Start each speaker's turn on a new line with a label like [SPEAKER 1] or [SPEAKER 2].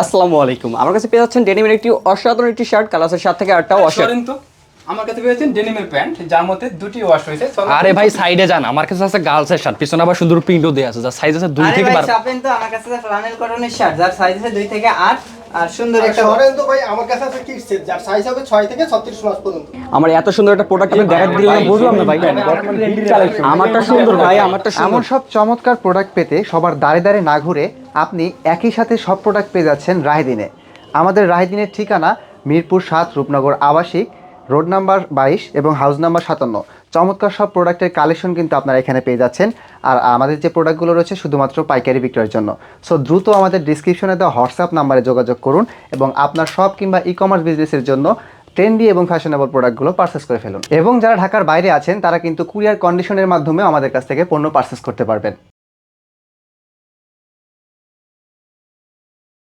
[SPEAKER 1] আসসালামু আলাইকুম। আমার কাছে পেয়ে যাচ্ছেন ডেনিমের একটি অসাধারণ একটি শার্ট কালাসের সাত থেকে আটটা ওয়াশ
[SPEAKER 2] সরেন তো আমার কাছে পেয়েছেন ডেনিমের প্যান্ট যার মধ্যে দুটি ওয়াশ হয়েছে
[SPEAKER 3] আরে ভাই সাইডে যান আমার কাছে আছে গার্লসের শার্ট পিছনে আবার সুন্দর প্রিন্টও দেওয়া আছে যার সাইজ আছে দুই
[SPEAKER 4] আরে
[SPEAKER 3] থেকে
[SPEAKER 4] ভাই
[SPEAKER 3] বারো।
[SPEAKER 4] চাপেন তো আমার কাছে ফ্লানেল কটনের শার্ট যার সাইজ আছে দুই থেকে আট। আর সুন্দর একটা
[SPEAKER 5] অরেঞ্জ তো ভাই আমার কাছে আছে সেট যার সাইজ হবে 6 থেকে 36 মাস পর্যন্ত।
[SPEAKER 1] আমার এত সুন্দর একটা প্রোডাক্ট আমি দেখাতে বুঝলাম না ভাই। আমারটা সুন্দর ভাই আমারটা
[SPEAKER 6] এমন
[SPEAKER 1] সুন্দর
[SPEAKER 6] সব চমৎকার প্রোডাক্ট পেতে সবার দাঁড়ে দাঁড়ে না ঘুরে আপনি একই সাথে সব প্রোডাক্ট পেয়ে যাচ্ছেন রায়দিনে আমাদের রায়দিনের ঠিকানা মিরপুর সাত রূপনগর আবাসিক। রোড নাম্বার বাইশ এবং হাউস নাম্বার সাতান্ন। চমৎকার সব প্রোডাক্টের কালেকশন কিন্তু আপনারা এখানে পেয়ে যাচ্ছেন। আর আমাদের যে প্রোডাক্টগুলো রয়েছে শুধুমাত্র পাইকারি বিক্রয়ের জন্য। সো দ্রুত আমাদের ডিসক্রিপশনে দেওয়া হোয়াটসঅ্যাপ নাম্বারে যোগাযোগ করুন এবং আপনার সব কিংবা ই কমার্স বিজনেসের জন্য ট্রেন্ডি এবং ফ্যাশনেবল প্রোডাক্টগুলো পারচেস করে ফেলুন। এবং যারা ঢাকার বাইরে আছেন, তারা কিন্তু কুরিয়ার কন্ডিশনের মাধ্যমে আমাদের কাছ থেকে পণ্য পারচেস করতে পারবেন।